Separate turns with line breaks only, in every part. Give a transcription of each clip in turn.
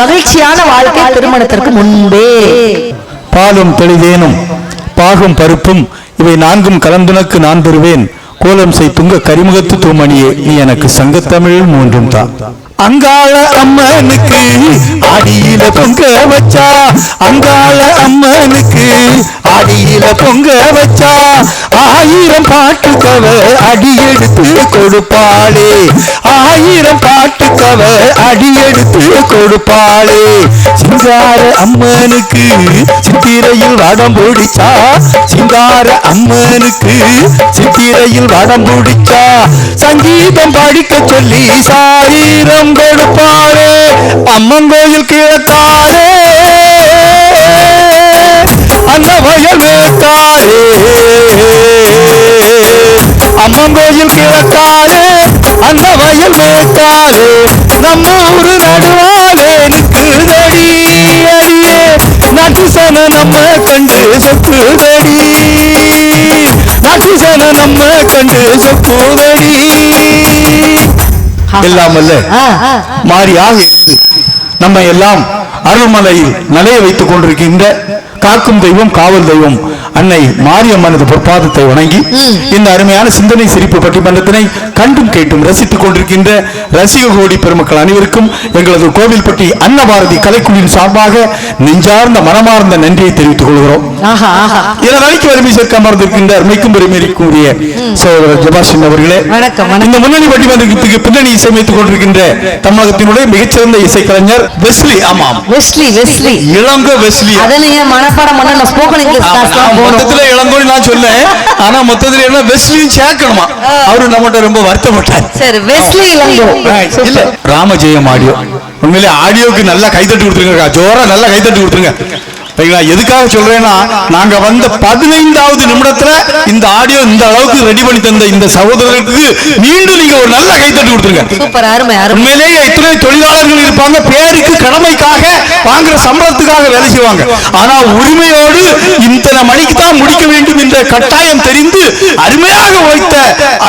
மகிழ்ச்சியான வாழ்க்கை திருமணத்திற்கு முன்பே
பாலும் தெளிதேனும் பாகும் பருப்பும் இவை நான்கும் கலந்துனக்கு நான் பெறுவேன் கோலம் செய் துங்க கரிமுகத்து தூமணியே நீ எனக்கு சங்கத்தமிழில் மூன்றும் தான் அங்காள அம்மனுக்கு அடியில பொங்க வச்சா அங்காள அம்மனுக்கு அடியில பொங்க வச்சா ஆயிரம் பாட்டுக்கவ எடுத்து கொடுப்பாளே ஆயிரம் பாட்டுக்கவ எடுத்து கொடுப்பாளே சிங்கார அம்மனுக்கு சித்திரையில் வடம் பிடிச்சா சிங்கார அம்மனுக்கு சித்திரையில் வடம் பிடிச்சா சங்கீதம் படிக்க சொல்லி சாயிரம் கொடுப்பாரே அம்மன் கோயில் கிழக்காரே அந்த வயல் மேற்காரே அம்மன் கோயில் கிழக்காரே அந்த வயல் மேற்காரே நம்ம ஒரு நடுவாலே நிற்குதடி அடியே நாட்டுசன நம்ம கண்டு செப்புதடி நாட்டுசன நம்ம கண்டு செப்புதடி இல்லாமல்ல மாறியாக இருந்து நம்ம எல்லாம் அருள்மலையில் நிலைய வைத்துக் கொண்டிருக்கின்ற காக்கும் தெய்வம் காவல் தெய்வம் அன்னை மாரியம்மனது பொற்பாதத்தை வணங்கி இந்த அருமையான சிந்தனை சிரிப்பு பட்டிமன்றத்தினை கண்டும் கேட்டும் ரசித்துக் கொண்டிருக்கின்ற ரசிக கோடி பெருமக்கள் அனைவருக்கும் எங்களது கோவில்பட்டி அன்னபாரதி கலைக்குழுவின் சார்பாக நெஞ்சார்ந்த மனமார்ந்த நன்றியை தெரிவித்துக் கொள்கிறோம் இதனைக்கு வறுமை சேர்க்க அமர்ந்திருக்கின்ற மிக்கும் பெருமைக்குரிய சோதரர் ஜபாசிங் அவர்களே இந்த முன்னணி வட்டிமன்றத்துக்கு பின்னணி இசையமைத்துக் கொண்டிருக்கின்ற தமிழகத்தினுடைய மிகச்சிறந்த இசைக்கலைஞர் வெஸ்லி ஆமாம்
வெஸ்லி வெஸ்லி
இளங்கோ வெஸ்லி மொத்தத்துல இளங்கோன்னு நான் சொல்லேன் ஆனா மொத்தத்துல எல்லாம் வெஸ்லியும் சேர்க்கணுமா அவரு நம்மகிட்ட ரொம்ப வருத்தப்பட்டார் ராமஜெயம் ஆடியோ உண்மையிலே ஆடியோக்கு நல்லா கைத்தட்டு கொடுத்துருங்க ஜோரா நல்லா கைத்தட்டு கொடுத்துருங்க சரிங்களா எதுக்காக சொல்றேன்னா நாங்க வந்த பதினைந்தாவது நிமிடத்துல இந்த ஆடியோ இந்த அளவுக்கு ரெடி பண்ணி தந்த இந்த சகோதரருக்கு மீண்டும் நீங்க ஒரு நல்ல கைத்தட்டி கொடுத்துருங்க இத்தனை தொழிலாளர்கள் இருப்பாங்க பேருக்கு கடமைக்காக வாங்குற சம்பளத்துக்காக வேலை செய்வாங்க ஆனா உரிமையோடு இத்தனை மணிக்கு தான் முடிக்க வேண்டும் என்ற கட்டாயம் தெரிந்து அருமையாக உழைத்த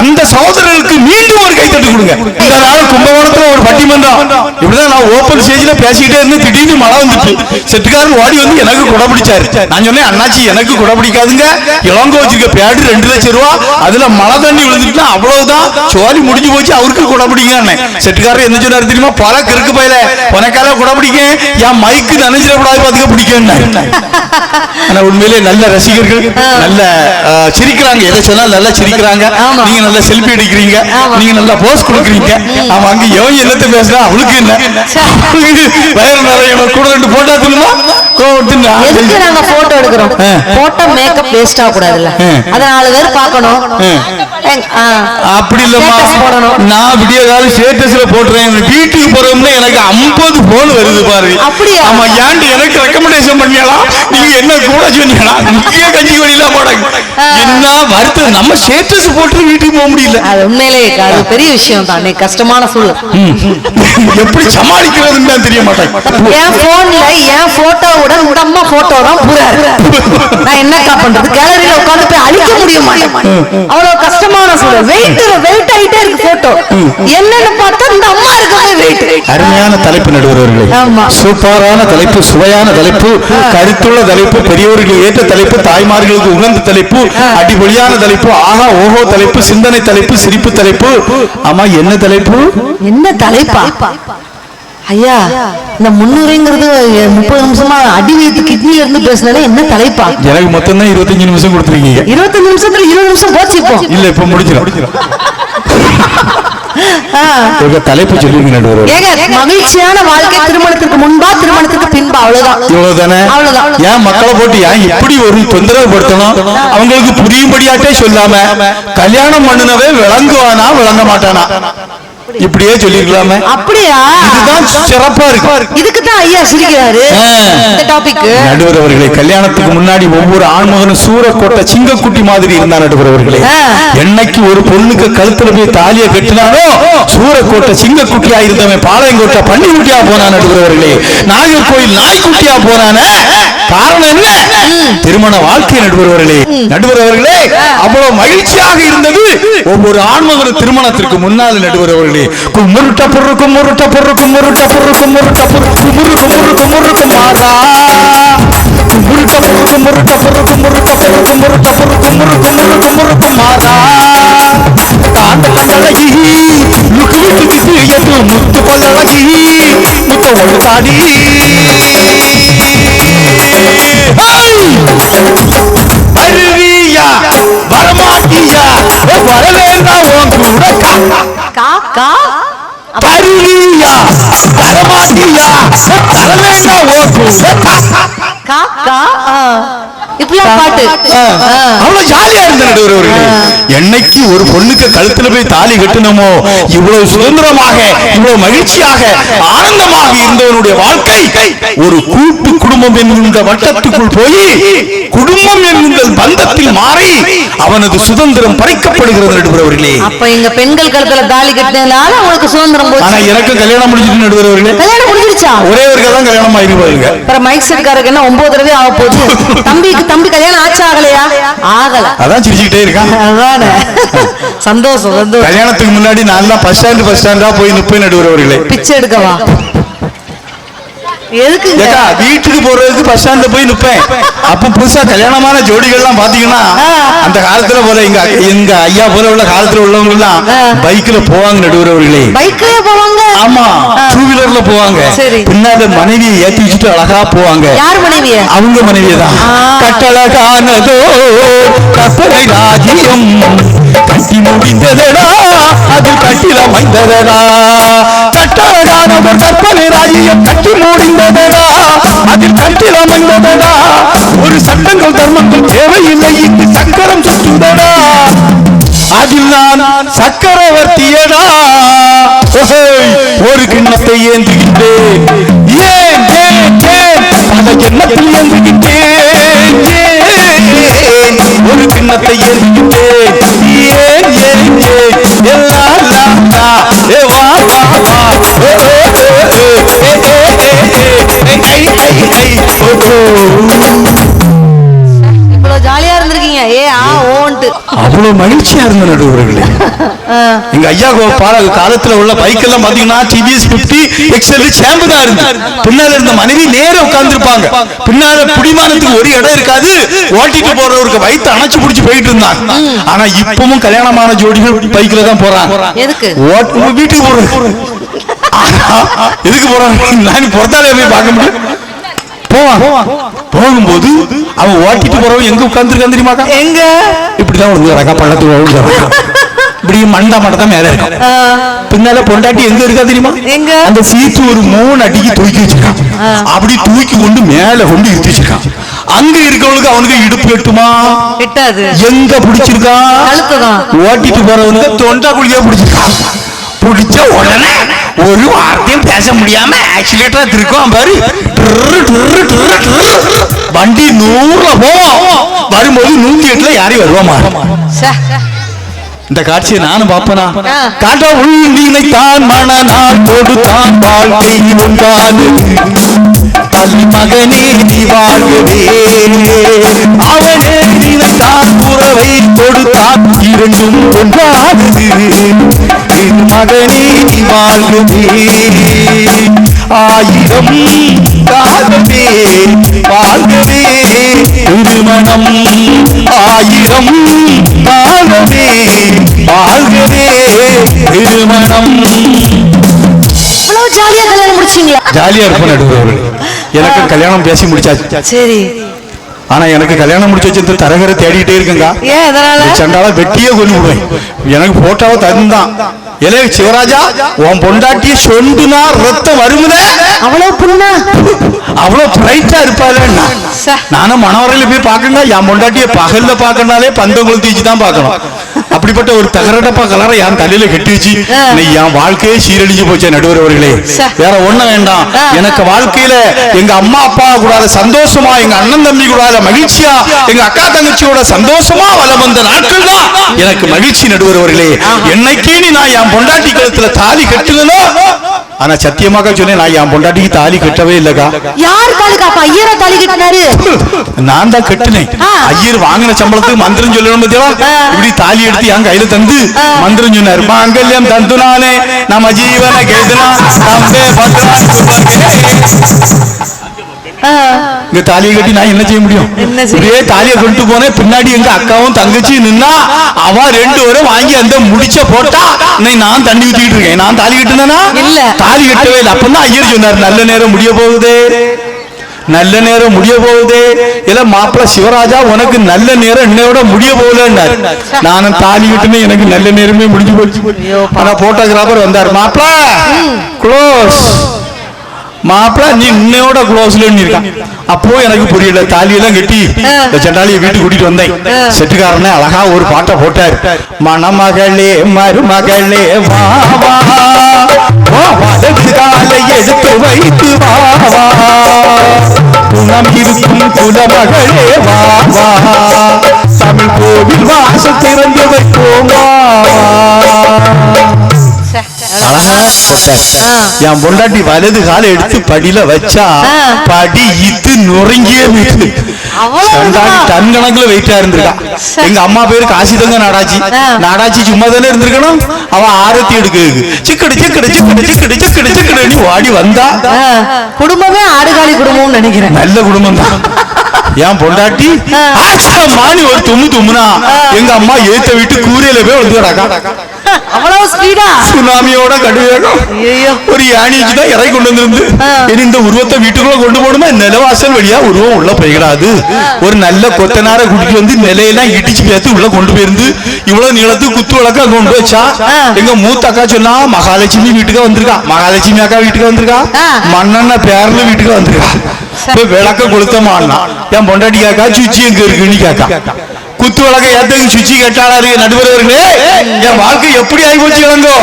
அந்த சகோதரர்களுக்கு மீண்டும் ஒரு கைத்தட்டு கொடுங்க இந்த நாள் கும்பகோணத்துல ஒரு பட்டிமன்றம் இப்படிதான் நான் ஓப்பன் ஸ்டேஜ்ல பேசிக்கிட்டே இருந்து திடீர்னு மழை வந்துட்டு செட்டுக்காரன் ஓடி வந்து எனக்கு எனக்கு குட பிடிச்சாரு நான் சொன்னேன் அண்ணாச்சி எனக்கு குட பிடிக்காதுங்க இளங்கோ வச்சிருக்க பேடு ரெண்டு லட்சம் ரூபா அதுல மழை தண்ணி விழுந்துட்டு அவ்வளவுதான் சோழி முடிஞ்சு போச்சு அவருக்கு குட பிடிக்கான்னு செட்டுக்காரர் என்ன சொன்னாரு தெரியுமா பல கிறுக்கு பயில உனக்கால குட பிடிக்க என் மைக்கு நினைச்சிடக்கூடாது அதுக்கு பிடிக்கன்னு ஆனா உண்மையிலே நல்ல ரசிகர்கள் நல்ல சிரிக்கிறாங்க எதை சொன்னாலும் நல்லா சிரிக்கிறாங்க நீங்க நல்லா செல்ஃபி எடுக்கிறீங்க நீங்க நல்லா போஸ்ட் கொடுக்குறீங்க அவன் அங்க எவன் என்னத்த பேசுறா அவளுக்கு என்ன வயிறு நிறைய கூட ரெண்டு போட்டா திரும்ப கோவம்
எதுக்கு நாங்க போட்டோ எடுக்கிறோம் போட்டோ மேக்கப் வேஸ்ட் ஆக கூடாதுல்ல அத நாலு பேர் பார்க்கணும்
அப்படி இல்லம்மா நான் விடிய கால ஸ்டேட்டஸ்ல போட்டுறேன் வீட்டுக்கு போறோம்னா எனக்கு ஐம்பது போன் வருது பாரு ஆமா ஏன்டி எனக்கு ரெக்கமெண்டேஷன் பண்ணியாலா நீங்க என்ன கூட சொன்னீங்களா முக்கிய கஞ்சி வழியில போட என்ன வருத்தம் நம்ம ஸ்டேட்டஸ் போட்டு வீட்டுக்கு போக முடியல
அது உண்மையிலே அது பெரிய விஷயம் தான் கஷ்டமான சூழல்
எப்படி சமாளிக்கிறதுன்னு தெரிய மாட்டேன்
என் போன்ல என் போட்டோவுடன் உடம்பு அம்மா போட்டோ தான் புறாரு நான் என்னக்கா பண்றது கேலரியில உட்கார்ந்து போய் அழிக்க முடியுமா அவ்வளவு கஷ்டமான சூழல் வெயிட் வெயிட் ஆயிட்டே இருக்கு போட்டோ என்னன்னு பார்த்தா இந்த அம்மா இருக்காது வெயிட்
அருமையான தலைப்பு நடுவர்களே சூப்பரான தலைப்பு சுவையான தலைப்பு கருத்துள்ள தலைப்பு பெரியவர்களுக்கு ஏற்ற தலைப்பு தாய்மார்களுக்கு உகந்த தலைப்பு அடிபொழியான தலைப்பு ஆகா ஓஹோ தலைப்பு சிந்தனை தலைப்பு சிரிப்பு தலைப்பு ஆமா என்ன தலைப்பு
என்ன தலைப்பா ஐயா இந்த முன்னுரைங்கிறது முப்பது நிமிஷமா அடி வைத்து கிட்னில இருந்து பேசினாலே என்ன தலைப்பா
எனக்கு மொத்தம் தான் இருபத்தஞ்சு நிமிஷம் கொடுத்துருக்கீங்க
இருபத்தஞ்சு நிமிஷத்துல இருபது நிமிஷம் போச்சு இப்போ
இல்ல இப்ப முடிச்சிடும் தலைப்பு
மகிழ்ச்சியான வாழ்க்கை முன்பா அவ்வளவுதான்
இவ்வளவுதானே அவ்வளவுதான் ஏன் ஒரு அவங்களுக்கு புரியும்படியாட்டே சொல்லாம கல்யாணம் பண்ணுனவே விளங்குவானா விளங்க மாட்டானா இப்படியே சொல்லிருக்கலாமே அப்படியா இதுதான் சிறப்பா இருக்கு
இதுக்குதான் ஐயா சிரிக்கிறாரு நடுவர்
கல்யாணத்துக்கு முன்னாடி ஒவ்வொரு ஆண்மகனும் சூரக்கோட்டை சிங்கக்குட்டி மாதிரி இருந்தா நடுவர் என்னைக்கு ஒரு பொண்ணுக்கு கழுத்துல போய் தாலிய கட்டினாரோ சூரக்கோட்டை சிங்கக்குட்டியா இருந்தவன் பாளையங்கோட்டை பன்னிக்குட்டியா போனான் நடுவர் நாகர்கோயில் நாய்க்குட்டியா போனானே காரணம் என்ன திருமண வாழ்க்கை நடுவர்களே நடுவர்களே அவ்வளவு மகிழ்ச்சியாக இருந்தது ஒவ்வொரு ஆண்மகனும் திருமணத்திற்கு முன்னால் நடுவர்களே குமுருட்ட பொருக்கும் முருட்ட பொருக்கும் முருட்ட பொருக்கும் முருட்ட பொருக்கும் முருக்கும் முருக்கும் மாறா குமுறுக்க முறுக்கு முறுக்க முறுக்கு முறுக்க முறுக்கு முறுக்க முறுக்கு முறுக்கு முறுக்கு முறுக்கு மாறா காந்தல கழகி லுக்கு விட்டு விட்டு என்று முத்து கொள்ளழகி முத்த ஒழுக்காடி வருவியா வரமாட்டியா வரவேண்டா உன் கூட காக்கா పరమాదియా తరలేదా ఓటు என்னைக்கு ஒரு பொண்ணுக்கு கழுத்துல போய் தாலி கட்டணுமோ இவ்வளவு சுதந்திரமாக இவ்வளவு மகிழ்ச்சியாக ஆனந்தமாக இருந்தவனுடைய வாழ்க்கை ஒரு கூட்டு குடும்பம் என்கின்ற வட்டத்துக்குள் போய் குடும்பம் என்கின்ற பந்தத்தில் மாறி அவனது சுதந்திரம் பறிக்கப்படுகிறது நடுவர்களே அப்ப எங்க பெண்கள் கழுத்துல தாலி கட்டினால அவனுக்கு சுதந்திரம் ஆனா எனக்கு கல்யாணம் முடிஞ்சிட்டு நடுவர்களே கல்யாணம் முடிஞ்சிருச்சா ஒரே ஒரு கல்யாணம் ஆயிருக்கு அப்புறம் மைக் செட்காரருக்கு என்ன ஒன்பது தடவை ஆக போகுது தம்பிக்கு தம்பி கல்யாணம் ஆச்சா ஆகலையா ஆகல அதான் சிரிச்சுக்கிட்டே இருக்கான் அதானே சந்தோஷம் கல்யாணத்துக்கு முன்னாடி நான் தான் ஃபர்ஸ்ட் ஸ்டாண்ட் பஸ் ஸ்டாண்டா போய் நடுவர் நடுவரவர்களே பிச்சை எடுக்கவா எதுக்கு வீட்டுக்கு போறதுக்கு பஸ் ஸ்டாண்ட்ல போய் நிப்பேன் அப்ப புதுசா கல்யாணமான ஜோடிகள்லாம் பாத்தீங்கன்னா அந்த காலத்துல போல எங்க எங்க ஐயா போல உள்ள காலத்துல உள்ளவங்க எல்லாம் பைக்ல போவாங்க நடுவுறவர்களே பைக்லயே போவாங்க ஆமா டூ வீலர்ல போவாங்க பின்னால மனைவி ஏத்தி வச்சுட்டு அழகா போவாங்க யார் மனைவி அவங்க மனைவி தான் கட்டழகானதோ கற்பனை ராஜ்யம் கட்டி முடிந்ததடா அது கட்டில வைந்ததடா கட்டழகான ஒரு கற்பனை ராஜ்யம் கட்டி முடிந்த அமைந்ததடா அதில் கட்டில் அமைந்ததடா ஒரு சட்டங்கள் தர்மங்கள் தேவையில்லை இங்கு சக்கரம் சுற்றுதடா அதில் நான் சக்கரவர்த்தியடா ஒரு கிண்ணத்தை ஏந்துகிட்டேன் ஏன் ஏன் ஏன் பல எண்ணத்தில் ஒரு கிண்ணத்தை ஏந்துகிட்டேன் ஏன் ஏன் ஏன் எல்லா ஏ வா வா இவ்வளவு மகிழ்ச்சியா இருந்த எங்க ஐயா பால காலத்துல உள்ள பைக் எல்லாம் பாத்தீங்கன்னா டிவிஎஸ் பிப்டி எக்ஸ்எல் சேம்பு தான் பின்னால இருந்த மனைவி நேர உட்கார்ந்துருப்பாங்க பின்னால பிடிமானத்துக்கு ஒரு இடம் இருக்காது ஓட்டிட்டு போறவருக்கு வயிற்று அணைச்சு பிடிச்சு போயிட்டு இருந்தாங்க ஆனா இப்பவும் கல்யாணமான ஜோடிகள் பைக்ல தான் போறாங்க வீட்டுக்கு போறது எதுக்கு போறாங்க நான் பொறுத்தாலே போய் பார்க்க முடியும் போவான் போகும்போது அவன் ஓட்டிட்டு போறவன் எங்க உட்கார்ந்துருக்கான் தெரியுமாக்கா எங்க இப்படிதான் விழுந்துறக்கா பள்ளத்துக்கு விழுந்துறான் இப்படி மண்ட மண்டா மேல இருக்கும் பின்னால பொண்டாட்டி எங்க இருக்கா தெரியுமா எங்க அந்த சீட்டு ஒரு மூணு அடிக்கு தூக்கி வச்சிருக்கான் அப்படி தூக்கி கொண்டு மேல கொண்டு இழுத்து வச்சிருக்கான் அங்க இருக்கவனுக்கு அவனுக்கு இடுப்பு எட்டுமா எட்டாது எங்க பிடிச்சிருக்கான் ஓட்டிட்டு போறவனுக்கு தொண்டா குழியா பிடிச்சிருக்கான் பிடிச்ச உடனே ஒரு வார்த்தையும் பேச முடியாம ஆக்சிலேட்டரா திருக்கோம் பாரு வண்டி நூறுல போவோம் வரும்போது நூத்தி எட்டுல யாரையும் வருவோமா இந்த காட்சியை நானும் பாப்பனா கடவுள் நினைத்தான் மனநாள் கொடுத்தான் வாழ்க்கை உண்டாது தள்ளி மகனே நீ வாழ்வே அவனே நினைத்தான் உறவை கொடுத்தான் இரண்டும் ஒன்றானது ஆயிரம் மகனே ஆயிரம் காலமே வாழ்கவே திருமணம் ஆயிரம் காலமே வாழ்கவே திருமணம் ஜாலியா கல்யாணம் முடிச்சீங்களா ஜாலியா இருப்பேன் எனக்கு கல்யாணம் பேசி முடிச்சாச்சு சரி ஆனா எனக்கு கல்யாணம் முடிச்சு வச்சு தரகரை தேடிட்டே இருக்குங்க சண்டால வெட்டியே கொண்டு விடுவேன் எனக்கு போட்டோவை தந்தான் ஏலே சிவராஜா உன் பொண்டாட்டி சொண்டுனா ரத்தம் வருமுனே அவ்வளவு புண்ணா அவ்வளவு பிரைட்டா இருப்பாளேன்னா நானும் மனவரையில போய் பாக்குங்க என் பொண்டாட்டிய பகல்ல பாக்கனாலே பந்தம் கொளுத்திச்சு தான் பாக்கணும் அப்படிப்பட்ட ஒரு தகரடப்பா கலரை என் தலையில கெட்டிச்சு என் வாழ்க்கையே சீரழிஞ்சு போச்சு நடுவர் அவர்களே வேற ஒண்ணு வேண்டாம் எனக்கு வாழ்க்கையில எங்க அம்மா அப்பா கூடாத சந்தோஷமா எங்க அண்ணன் தம்பி கூட மகிழ்ச்சியா எங்க அக்கா தங்கச்சியோட சந்தோஷமா வளம் வந்த நாட்கள் தான் எனக்கு மகிழ்ச்சி நடுவர் அவர்களே என்னைக்கு நீ நான் என் பொண்டாட்டி கழுத்துல தாலி கட்டுதலோ ஆனா சத்தியமாக சொன்னேன் நான் என் பொண்டாட்டிக்கு தாலி கட்டவே இல்லக்கா யார் தாலி காப்பா ஐயரா தாலி கட்டினாரு நான் தான் கட்டினேன் ஐயர் வாங்கின சம்பளத்துக்கு மந்திரம் சொல்லணும் பத்தியா இப்படி தாலி எடுத்து என் கையில தந்து மந்திரம் சொன்னார் மாங்கல்யம் தந்து நானே நம்ம ஜீவன கேதுனா நம்பே பத்ரா இந்த தாலியை கட்டி நான் என்ன செய்ய முடியும் ஒரே தாலியை கொண்டு போனேன் பின்னாடி எங்க அக்காவும் தங்கச்சி நின்னா அவ ரெண்டு பேரும் வாங்கி அந்த முடிச்ச போட்டா நான் தண்ணி ஊத்திட்டு இருக்கேன் நான் தாலி கட்டுனா இல்ல தாலி கட்டவே இல்லை அப்பதான் ஐயர் சொன்னார் நல்ல நேரம் முடிய போகுது நல்ல நேரம் முடிய போகுது இல்ல மாப்பிள சிவராஜா உனக்கு நல்ல நேரம் என்னையோட முடிய போகலன்னாரு நானும் தாலி கட்டுனே எனக்கு நல்ல நேரமே முடிஞ்சு போச்சு ஆனா போட்டோகிராஃபர் வந்தார் மாப்பிள்ள க்ளோஸ் மாப்பிள்ள நீ உன்னையோட க்ளோஸ்ல இருக்கான் அப்போ எனக்கு புரியல தாலியெல்லாம் கட்டி இந்த செண்டாலியை வீட்டு கூட்டிட்டு வந்தேன் செட்டுக்காரனே அழகா ஒரு பாட்டை போட்டார் மணமகளே மருமகளே வாவா எடுத்து வைத்து குணம் இருக்கும் குலமகளே வாவா தமிழ் கோவில் வாசல் திறந்து வைப்போமா என் பொண்டாட்டி வலது கால எடுத்து படியில வச்சா படி இது நொறுங்கியே வீட்டு வெயிட்டா இருந்திருக்கா எங்க அம்மா பேரு காசி தங்க நாடாச்சி நாடாச்சி சும்மா தானே இருந்திருக்கணும் அவ ஆரத்தி எடுக்கிறது சிக்கடு சிக்கடு சிக்கடு சிக்கடு சிக்கடு சிக்கடு வாடி வந்தா குடும்பமே ஆடுகாலி குடும்பம்னு நினைக்கிறேன் நல்ல குடும்பம் தான் என் பொண்டாட்டி மாணி ஒரு தும்மு தும்முனா எங்க அம்மா ஏத்த விட்டு கூரையில போய் வந்து கிடக்கா அவ்வளவு ஸ்பீடா சுனாமியோட கடுவேகம் ஒரு யானைக்கு தான் இறை கொண்டு வந்திருந்து இனி இந்த உருவத்தை வீட்டுக்குள்ள கொண்டு போடுமா நிலவாசல் வழியா உருவம் உள்ள போயிடாது ஒரு நல்ல கொத்தனார குடிக்கு வந்து நிலையெல்லாம் இடிச்சு பேத்து உள்ள கொண்டு போயிருந்து இவ்வளவு நீளத்து குத்து விளக்கா கொண்டு வச்சா எங்க மூத்த அக்கா சொன்னா மகாலட்சுமி வீட்டுக்கு வந்திருக்கா மகாலட்சுமி அக்கா வீட்டுக்கு வந்திருக்கா மன்னண்ண பேரல வீட்டுக்கு வந்திருக்கா இப்ப விளக்க கொளுத்தமானா என் பொண்டாட்டி கேக்கா சுச்சி எங்க இருக்குன்னு கேக்கா குத்து வழக்க ஏத்தங்க சுச்சி கேட்டாளா நடுவர்களே என் வாழ்க்கை எப்படி ஆகி போச்சு இளங்கோ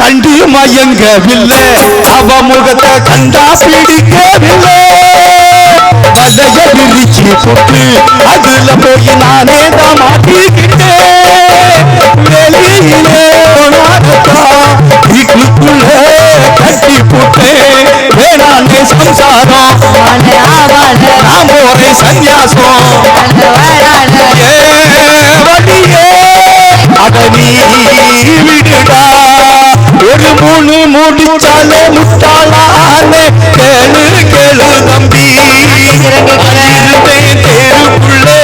கண்டு மயங்கவில்லை அவ முகத்தை கண்டா பிடிக்கவில்லை வடைய விரிச்சு தொட்டு அதுல போய் நானே தான் மாட்டிக்கிட்டேன் வெளியிலே வீட்டுக்குள்ள கட்டி போட்டேன் வேணானே சம்சாரம் நான் போறேன் சன்னியாசம் பதவி விடுடா ஒரு மூணு முடிச்சாலே முட்டாளான கேளு கேளு தம்பி விழுந்தே தேருக்குள்ளே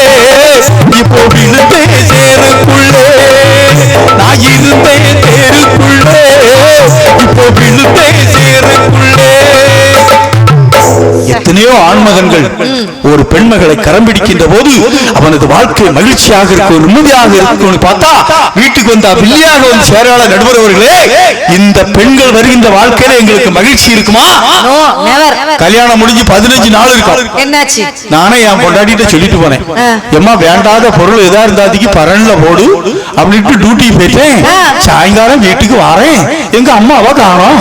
இப்போ விழுந்தே தேருக்குள்ளே நான் இருந்தே தேருக்குள்ளே இப்போ விழுந்தே தேருக்குள்ளே எத்தனையோ ஆண்மகன்கள் ஒரு பெண்மகளை கரம் பிடிக்கின்ற போது அவனது வாழ்க்கை மகிழ்ச்சியாக இருக்கும் நிம்மதியாக இருக்கும் பார்த்தா வீட்டுக்கு வந்தா வில்லியாக வந்து சேரால நடுவரவர்களே இந்த பெண்கள் வருகின்ற வாழ்க்கையில எங்களுக்கு மகிழ்ச்சி இருக்குமா கல்யாணம் முடிஞ்சு பதினஞ்சு நாள் இருக்கும் நானே என் கொண்டாடிட்டு சொல்லிட்டு போனேன் எம்மா வேண்டாத பொருள் எதா இருந்தாதிக்கு பரன்ல போடு அப்படின்ட்டு டியூட்டி போயிட்டேன் சாயங்காலம் வீட்டுக்கு வரேன் எங்க அம்மாவா காணும்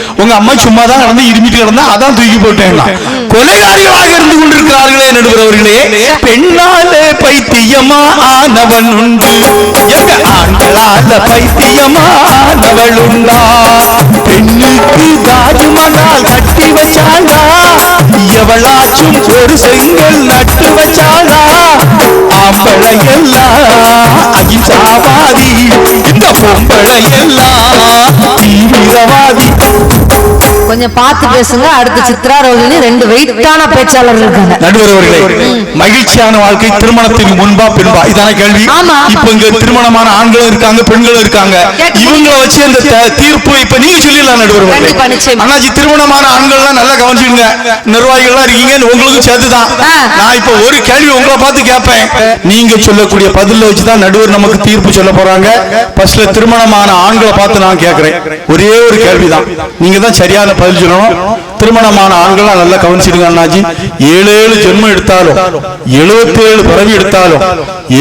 உங்க அம்மா சும்மா தான் நடந்து இருமிட்டு கிடந்தா அதான் தூக்கி போட்டேன் கொலைகாரிகளாக இருந்து கொண்டிருக்கிறார்களே நடுவரவர்களே பெண்ணாலே பைத்தியமா ஆனவன் உண்டு எங்க ஆண்களால பைத்தியமா ஆனவள் உண்டா பெண்ணுக்கு தாஜ்மஹால் கட்டி வச்சாளா எவளாச்சும் ஒரு செங்கல் நட்டு வச்சாளா ஆம்பளை எல்லாம் அகிம்சாவாதி இந்த பொம்பளை எல்லாம் தீவிரவாதி கொஞ்சம் பார்த்து பேசுங்க அடுத்து சித்ரா ரோஹிணி ரெண்டு வெயிட்டான பேச்சாளர்கள் இருக்காங்க நடுவர் அவர்களே மகிழ்ச்சியான வாழ்க்கை திருமணத்துக்கு முன்பா பின்பா இதான கேள்வி இப்ப இங்க திருமணமான ஆண்களும் இருக்காங்க பெண்களும் இருக்காங்க இவங்கள வச்சு அந்த தீர்ப்பு இப்ப நீங்க சொல்லிடலாம் நடுவர் அண்ணாச்சி திருமணமான ஆண்கள்லாம் நல்லா நிர்வாகிகள் நிர்வாகிகள்லாம் இருக்கீங்க உங்களுக்கும் சேர்த்துதான் நான் இப்ப ஒரு கேள்வி உங்களை பார்த்து கேட்பேன் நீங்க சொல்லக்கூடிய பதில வச்சுதான் நடுவர் நமக்கு தீர்ப்பு சொல்ல போறாங்க பஸ்ல திருமணமான ஆண்களை பார்த்து நான் கேட்கிறேன் ஒரே ஒரு கேள்விதான் நீங்க தான் சரியான பதில் சொல்லணும் திருமணமான ஆண்களாக நல்லா கவனிச்சிருங்க அண்ணாஜி ஏழு ஏழு ஜென்மம் எடுத்தாலும் எழுபத்தி ஏழு பறவை எடுத்தாலும்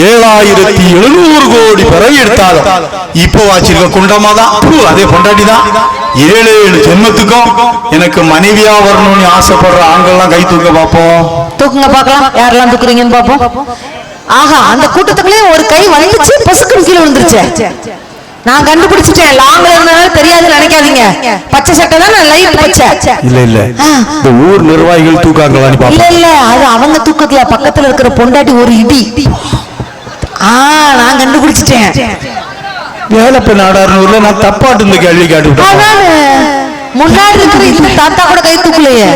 ஏழாயிரத்தி எழுநூறு கோடி பறவை எடுத்தாலும் இப்போ வாச்சிருக்க குண்டமா தான் அதே பொண்டாட்டி ஏழு ஏழு ஜென்மத்துக்கும் எனக்கு மனைவியா வரணும்னு ஆசைப்படுற ஆண்கள்லாம் கை தூக்க பார்ப்போம் தூக்குங்க பார்க்கலாம் யாரெல்லாம் தூக்குறீங்கன்னு பார்ப்போம் ஆகா அந்த கூட்டத்துக்குள்ளேயே ஒரு கை வந்துச்சு பசுக்கும் கீழே விழுந்துருச்சு நான் கண்டுபிடிச்சிட்டேன் லாங்ல இருந்தனால தெரியாதுன்னு நினைக்காதீங்க பச்சை சட்டை தான் லைட் பச்சை இல்ல இல்ல இந்த ஊர் நிர்வாகிகள் தூக்காங்களா இல்ல இல்ல அது அவங்க தூக்கத்துல பக்கத்துல இருக்கிற பொண்டாட்டி ஒரு இடி ஆ நான் கண்டுபிடிச்சிட்டேன் வேலப்பன் ஆடாருல நான் தப்பாட்டு இந்த கேள்வி கேட்டுட்டேன் முன்னாடி இருக்கிற தாத்தா கூட கை தூக்கலையே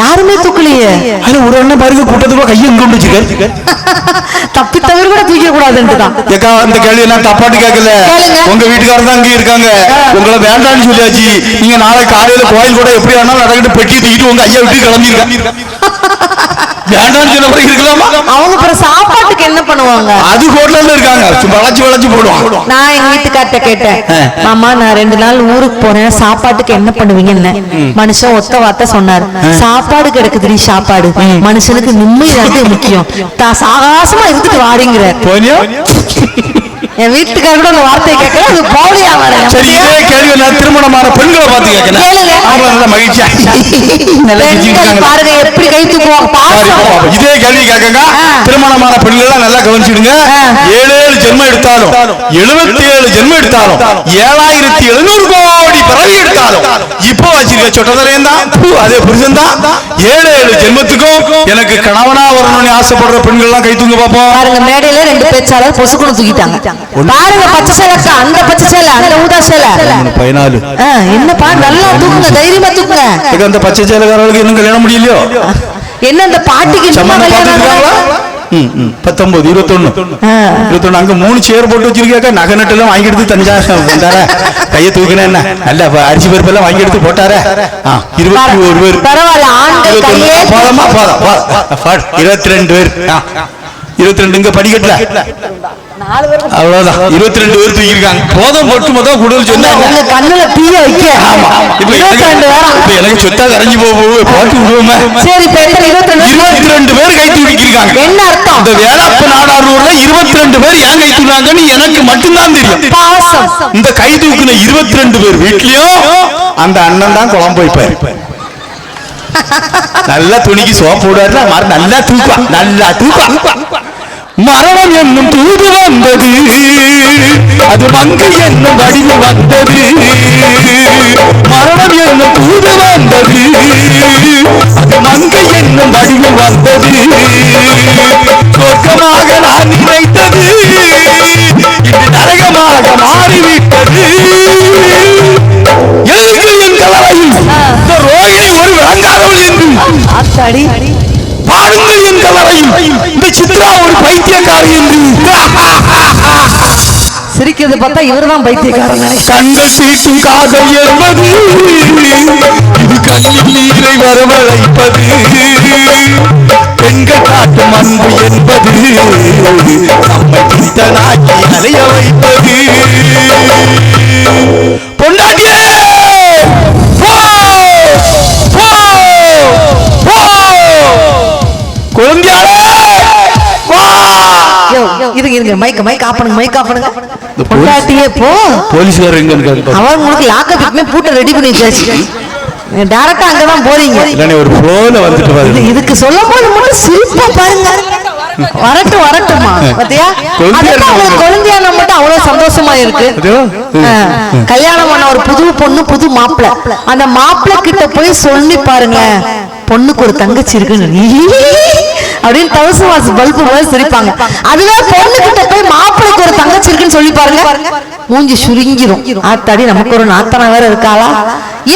யாருமே தூக்கலையே அது ஒரு அண்ணன் பாருங்க கூட்டத்துக்குள்ள கையை இங்க வந்துச்சு தப்பி தவிர கூட தூக்க கூடாதுன்னுதான் ஏக்கா அந்த கேள்வி எல்லாம் தப்பாட்டு கேட்கல உங்க வீட்டுக்காரர் தான் இங்க இருக்காங்க உங்களை வேண்டாம்னு சொல்லியாச்சு நீங்க நாளை காலையில கோயில் கூட எப்படி வேணாலும் நடக்கிட்டு பெட்டி தூக்கிட்டு உங்க ஐயா விட்டு கிளம்பிருக்காங்க நான் கேட்டேன் நான் ரெண்டு நாள் ஊருக்கு சாப்பாட்டுக்கு என்ன பண்ணுவீங்கன்னு மனுஷன் சொன்னாரு சாப்பாடு சாப்பாடு மனுஷனுக்கு நிம்மதி முக்கியம் சாகாசமா இருந்துட்டு வாரிங்கிறார் என் வீட்டுக்கார கூட உங்க வார்த்தை கேட்கல அது பவுலியா வர சரி இதே கேள்வி நான் திருமணமான பெண்களை பார்த்து கேட்கிறேன் அவங்க மகிழ்ச்சியா பாருங்க எப்படி கை தூக்குவாங்க இதே கேள்வி கேட்குங்க திருமணமான பெண்கள் நல்லா கவனிச்சிடுங்க ஏழு ஏழு ஜென்மம் எடுத்தாலும் எழுபத்தி ஏழு ஜென்மம் எடுத்தாலும் ஏழாயிரத்தி எழுநூறு கோடி பிறவி எடுத்தாலும் இப்போ வச்சிருக்க சொட்டதரையும் தான் அதே புருஷன் தான் ஏழு ஏழு ஜென்மத்துக்கும் எனக்கு கணவனா வரணும்னு ஆசைப்படுற பெண்கள் எல்லாம் கை தூங்க பார்ப்போம் மேடையில ரெண்டு பேச்சாளர் பொசுக்குன்னு தூக்கிட்டாங்க பாருங்க பச்சை சேலைக்கா அந்த பச்சை சேலை அந்த ஊதா சேலை பதினாலு என்னப்பா நல்லா தூக்குங்க தைரியமா தூக்குங்க அந்த பச்சை சேலைக்காரர்களுக்கு இன்னும் கல்யாணம் முடியலையோ என்ன அந்த பாட்டிக்கு பத்தொன்பது இருபத்தொன்னு இருபத்தொன்னு அங்க மூணு சேர் போட்டு வச்சிருக்காக்க நகை நட்டெல்லாம் வாங்கி எடுத்து தனியா வந்தார கையை தூக்கின என்ன அல்ல அரிசி பருப்பு எல்லாம் வாங்கி எடுத்து போட்டார இருபத்தி ஒரு பேர் பரவாயில்ல போதமா போதும் இருபத்தி ரெண்டு பேர் இருபத்தி ரெண்டு இங்க படிக்கட்டல அவ்வளவுதான் இருபத்தி ரெண்டு பேர் தூக்கிருக்காங்க போதும் ஒட்டுமொத்த குடல் சொன்னாங்க கண்ணுல தீய வைக்க ஆமா இப்ப எனக்கு சொத்தா கரைஞ்சு போக போட்டு விடுவோமே சரி இருபத்தி ரெண்டு பேர் கை தூக்கிருக்காங்க என்ன அர்த்தம் இந்த வேலாப்ப நாடாரூர்ல இருபத்தி ரெண்டு பேர் ஏன் கை தூக்குறாங்கன்னு எனக்கு மட்டும்தான் தெரியும் இந்த கை தூக்குன இருபத்தி ரெண்டு பேர் வீட்லயும் அந்த அண்ணன் தான் குழம்பு வைப்பாரு நல்லா துணிக்கு சோப்பு போடுவாருன்னா மரம் நல்லா தூக்கா நல்லா தூக்கா மரணம் என்னும் தூது வந்தது அது மங்கு என்னும் வடிவு வந்தது மரணம் என்னும் தூது வந்தது அது மங்கு என்னும் வடிவு வந்தது பார்த்தா இவர் தான் பைத்தியக்காரன் இது நீரை பெண்கள் காட்டும் அன்பு என்பது அலைய வைப்பது பொண்டாட்டியே மைக் மைக் மைக் உங்களுக்கு பூட்டை ரெடி பண்ணி போறீங்க ஒரு பாருங்க அவ்வளவு சந்தோஷமா இருக்கு கல்யாணம் பண்ண ஒரு புது பொண்ணு புது மாப்பிள்ள அந்த மாப்பிள்ள கிட்ட போய் சொல்லி பாருங்க பொண்ணுக்கு ஒரு தங்கச்சி இருக்குன்னு அப்படின்னு தவசு வாசு பல்பு மாதிரி சிரிப்பாங்க அதுதான் பொண்ணு கிட்ட போய் மாப்பிளைக்கு ஒரு தங்கச்சி இருக்குன்னு சொல்லி பாருங்க மூஞ்சி சுருங்கிரும் ஆத்தாடி நமக்கு ஒரு நாத்தனா வேற இருக்காளா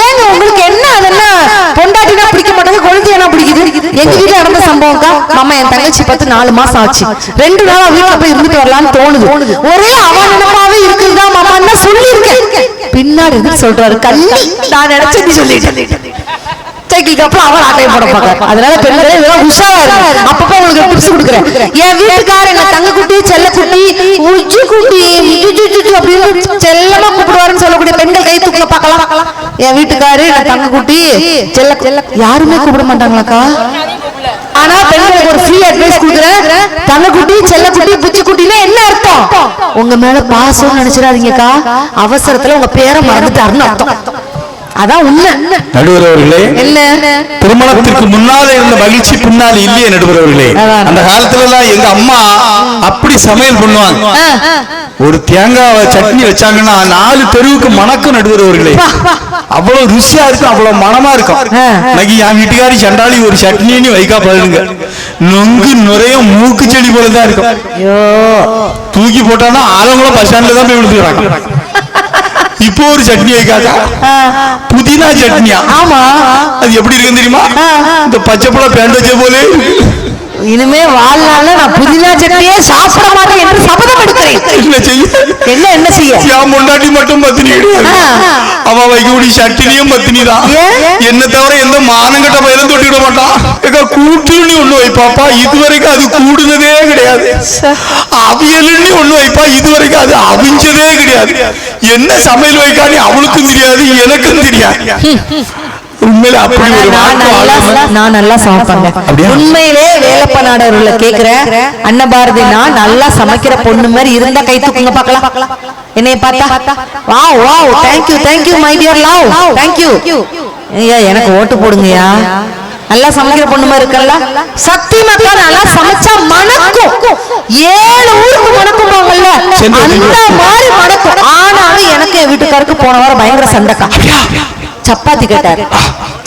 ஏங்க உங்களுக்கு என்ன அதெல்லாம் பொண்டாட்டினா பிடிக்க மாட்டாங்க குழந்தையனா பிடிக்குது எங்க வீட்டுல நடந்த தான் மாமா என் தங்கச்சி பார்த்து நாலு மாசம் ஆச்சு ரெண்டு நாள் வீட்டுல போய் இருந்துட்டு வரலாம்னு தோணுது ஒரே அவனமாவே இருக்குதா மாமா என்ன சொல்லி இருக்கேன் பின்னாடி எதுக்கு சொல்றாரு கண்ணி நான் நினைச்சது சொல்லிட்டு அதனால பெண்களே உஷாரா உங்களுக்கு என் என்ன செல்ல குட்டி அப்படின்னு கூப்பிடுவாருன்னு சொல்லக்கூடிய பெண்கள் என் வீட்டுக்காரு தங்க குட்டி செல்ல செல்ல யாருமே கூப்பிட மாட்டாங்களாக்கா ஆனா ஒரு ஃப்ரீ அட்வைஸ் என்ன அர்த்தம் உங்க மேல அவசரத்துல உங்க பேரை மறந்துட்டாருன்னு அர்த்தம் திருமணத்திற்கு முன்னால இருந்த மகிழ்ச்சி பின்னால் இல்லையே நடுவரவர்களே அந்த காலத்துல எல்லாம் எங்க அம்மா அப்படி சமையல் பண்ணுவாங்க ஒரு தேங்காய் சட்னி வச்சாங்கன்னா நாலு தெருவுக்கு மணக்கும் நடுவரவர்களே அவ்வளவு ருசியா இருக்கும் அவ்வளவு மனமா இருக்கும் இன்னைக்கு என் வீட்டுக்காரி சண்டாளி ஒரு சட்னின்னு வைக்கா பாருங்க நொங்கு நுரைய மூக்கு செடி போலதான் இருக்கும் தூக்கி போட்டானா ஆலங்குளம் பஸ் ஸ்டாண்ட்ல தான் போய் விழுந்துறாங்க இப்போ ஒரு சட்னி காக்கா புதினா சட்னியா ஆமா அது எப்படி இருக்குன்னு தெரியுமா இந்த பச்சை பழம் பேண்ட் வச்ச போலே இனிமே வாழ்நாள்ல நான் புதினா சட்னியே சாப்பிட மாட்டேன் என்று சபதம் எடுக்கிறேன் என்ன செய்ய என்ன என்ன செய்ய என் முன்னாடி மட்டும் பத்தினி கிடையாது அவ வைக்கக்கூடிய சட்டினியும் பத்தினி தான் என்ன தவிர எந்த மானங்கட்ட பயிலும் தொட்டிட மாட்டான் எங்க கூட்டுன்னு ஒண்ணு வைப்பாப்பா இதுவரைக்கும் அது கூடுனதே கிடையாது அவியலுன்னு ஒண்ணு வைப்பா இதுவரைக்கும் அது அவிஞ்சதே கிடையாது என்ன சமையல் வைக்கான்னு அவளுக்கும் தெரியாது எனக்கும் தெரியாது நான் நல்லா உண்மையிலே அன்னபாரதி நான் நல்லா சமைக்கிற பொண்ணு மாதிரி இருந்தா பார்க்கலாம் thank you thank you thank you ஐயா எனக்கு ஓட்டு போடுங்கயா நல்லா சமைக்கிற பொண்ணு மாதிரி இருக்கல்ல சக்தி நல்லா சமைச்சா மணக்கும் ஊருக்கு அந்த மாதிரி மணக்கும் ஆனாலும் எனக்கு என் வீட்டுக்காருக்கு போன வாரம் பயங்கர சண்டைக்கா சப்பாத்தி கேட்டாரு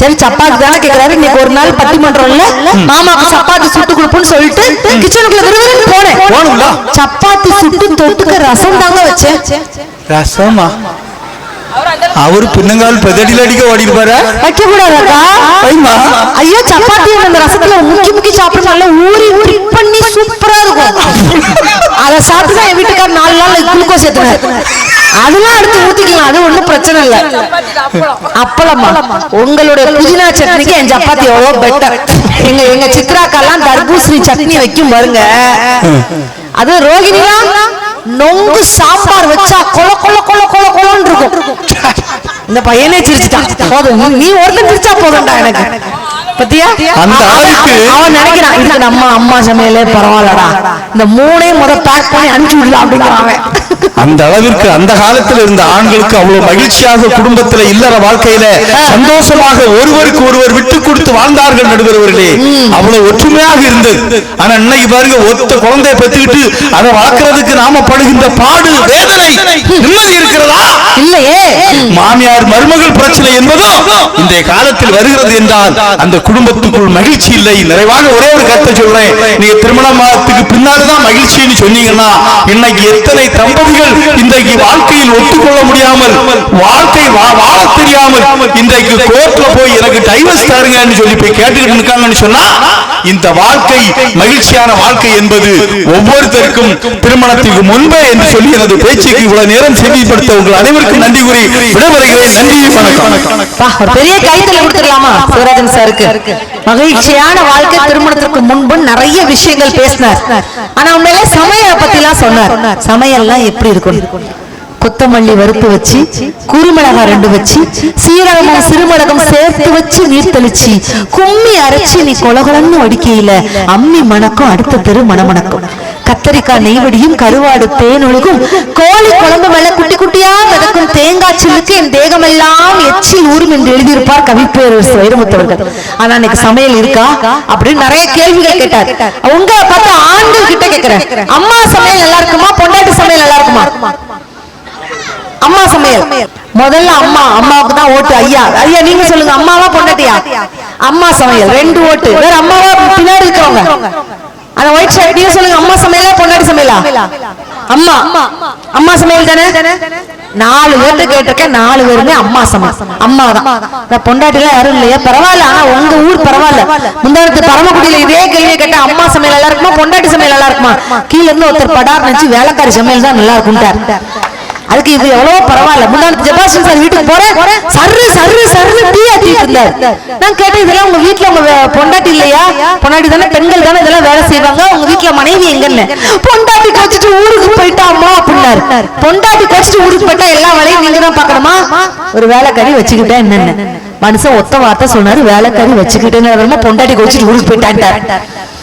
சரி சப்பாத்தி தானே கேக்குறாரு இன்னைக்கு ஒரு நாள் பட்டிமன்றம்ல மாமாக்கு சப்பாத்தி சுட்டு கொடுப்புன்னு சொல்லிட்டு கிச்சனுக்குள்ள போறேன் போனேன் சப்பாத்தி சுட்டு தொட்டுக்க ரசம் தாங்க வச்சேன் ரசமா அவரு பின்னங்கால் பெதடியில் அடிக்க ஓடி இருப்பாரு வைக்க கூடாதா ஐயோ சப்பாத்தி அந்த ரசத்துல முக்கி முக்கி சாப்பிட்டு நல்லா ஊறி ஊறி பண்ணி சூப்பரா இருக்கும் அதை சாப்பிட்டு என் வீட்டுக்கார நாலு நாள் குளுக்கோஸ் ஏத்துனாரு அதெல்லாம் எடுத்து ஊத்திக்கலாம் அது ஒண்ணும் பிரச்சனை இல்ல அப்பளமா உங்களுடைய புதினா சட்னிக்கு என் சப்பாத்தி எவ்வளவு பெட்டர் எங்க எங்க சித்ராக்கெல்லாம் தர்பூசணி சட்னி வைக்கும் பாருங்க அது ரோகிணியா நொங்கு சாம்பார் வச்சா கொல கொல கொல கொல கொலன்னு இருக்கும் இந்த பையனே சிரிச்சுட்டான் போதும் நீ ஒருத்தன் சிரிச்சா போதும்டா எனக்கு நினைக்கிறான் இது நம்ம அம்மா சமையலே பரவாயில்லடா இந்த மூணையும் முத பேக் பண்ணி அனுப்பிச்சு விடலாம் அப்படிங்கிறான் அந்த அளவிற்கு அந்த காலத்தில் இருந்த ஆண்களுக்கு அவ்வளவு மகிழ்ச்சியாக குடும்பத்தில் இல்லற வாழ்க்கையில சந்தோஷமாக ஒருவருக்கு ஒருவர் விட்டு கொடுத்து வாழ்ந்தார்கள் நடுவர்களே அவ்வளவு ஒற்றுமையாக இருந்தது ஆனா இன்னைக்கு பாருங்க ஒத்த குழந்தைய பெற்றுக்கிட்டு அதை வளர்க்கறதுக்கு நாம படுகின்ற பாடு வேதனை நிம்மதி இருக்கிறதா இல்லையே மாமியார் மருமகள் பிரச்சனை என்பதும் இந்த காலத்தில் வருகிறது என்றால் அந்த குடும்பத்துக்குள் மகிழ்ச்சி இல்லை நிறைவாக ஒரே ஒரு கருத்தை சொல்றேன் நீங்க திருமண மாதத்துக்கு பின்னால்தான் மகிழ்ச்சின்னு சொன்னீங்கன்னா இன்னைக்கு எத்தனை தம்பதிகள் இன்றைக்கு வாழ்க்கையில் ஒத்துக்கொள்ள முடியாமல் வாழ்க்கை வாழ தெரியாமல் இன்றைக்கு கோர்ட்ல போய் எனக்கு டைவர்ஸ் தாருங்கன்னு சொல்லி போய் கேட்டுக்கிட்டு இருக்காங்கன்னு சொன்னா இந்த வாழ்க்கை மகிழ்ச்சியான வாழ்க்கை என்பது ஒவ்வொருத்தருக்கும் திருமணத்திற்கு முன்பே என்று சொல்லி எனது பேச்சுக்கு இவ்வளவு நேரம் செவிப்படுத்த உங்கள் அனைவருக்கும் நன்றி கூறி விடைபெறுகிறேன் நன்றி வணக்கம் பெரிய கொடுத்துடலாமா சிவராஜன் இருக்கு மகிழ்ச்சியான வாழ்க்கை திருமணத்திற்கு முன்பு நிறைய விஷயங்கள் பேசினார் ஆனா உண்மையிலே பத்தி எல்லாம் சொன்னார் சமையல்லாம் எப்படி இருக்கும் கொத்தமல்லி வறுத்து வச்சு குருமிளகா ரெண்டு வச்சு சீரகமும் சிறுமிளகம் சேர்த்து வச்சு நீர் தெளிச்சு கும்மி அரைச்சு நீ கொலகலன்னு வடிக்கையில அம்மி மணக்கும் அடுத்த தெரு மணமணக்கும் கத்தரிக்காய் நெய்வடியும் கருவாடு தேனொழுகும் கோழி குழம்பு மேல குட்டி குட்டியா மிதக்கும் தேங்காய் சில்லுக்கு என் தேகமெல்லாம் எச்சி ஊரும் என்று எழுதியிருப்பார் கவிப்பேரர் வைரமுத்தவர்கள் ஆனா எனக்கு சமையல் இருக்கா அப்படின்னு நிறைய கேள்விகள் கேட்டார் உங்களை பார்த்து ஆண்கள் கிட்ட கேட்கிறேன் அம்மா சமையல் நல்லா இருக்குமா பொண்டாட்டி சமையல் நல்லா இருக்குமா அம்மா சமையல் முதல்ல அம்மா அம்மாவுக்கு தான் ஓட்டு ஐயா ஐயா நீங்க சொல்லுங்க அம்மாவா பொண்டாட்டியா அம்மா சமையல் ரெண்டு ஓட்டு வேற அம்மாவா பின்னாடி இருக்கிறவங்க ஆனா ஒயிட் ஷர்ட் நீங்க சொல்லுங்க அம்மா சமையலா பொண்டாடி சமையலா அம்மா அம்மா சமையல் தானே நாலு பேர்த்து கேட்டிருக்கேன் நாலு பேருமே அம்மா சமா அம்மா தான் பொண்டாட்டி எல்லாம் யாரும் இல்லையா பரவாயில்ல ஆனா உங்க ஊர் பரவாயில்ல முந்தானத்து பரமக்குடியில இதே கேள்வியை கேட்டா அம்மா சமையல் நல்லா இருக்குமா பொண்டாட்டி சமையல் நல்லா இருக்குமா கீழ இருந்து ஒருத்தர் படார் நினைச்சு வேலைக்காரி சமையல் தான் நல்லா இருக்கும் அதுக்கு இது எவ்வளவு பரவாயில்ல முன்னாடி ஜெபாசன் சார் வீட்டுக்கு போறேன் சர்ரு சர்ரு சர்ரு டீ ஆட்டிட்டு இருந்தார் நான் கேட்டேன் இதெல்லாம் உங்க வீட்டுல உங்க பொண்டாட்டி இல்லையா பொண்டாட்டி தானே பெண்கள் தானே இதெல்லாம் வேலை செய்வாங்க உங்க வீட்டுல மனைவி எங்கன்னு பொண்டாட்டி கழிச்சிட்டு ஊருக்கு போயிட்டாமா அப்படின்னாரு பொண்டாட்டி கோச்சிட்டு ஊருக்கு போயிட்டா எல்லா வேலையும் நீங்க தான் பாக்கணுமா ஒரு வேலை கறி வச்சுக்கிட்டா என்னன்னு மனுஷன் ஒத்த வார்த்தை சொன்னாரு வேலைக்காரி வச்சுக்கிட்டேன்னு பொண்டாட்டி கோச்சிட்டு ஊருக்கு போயிட்டான்ட்டார்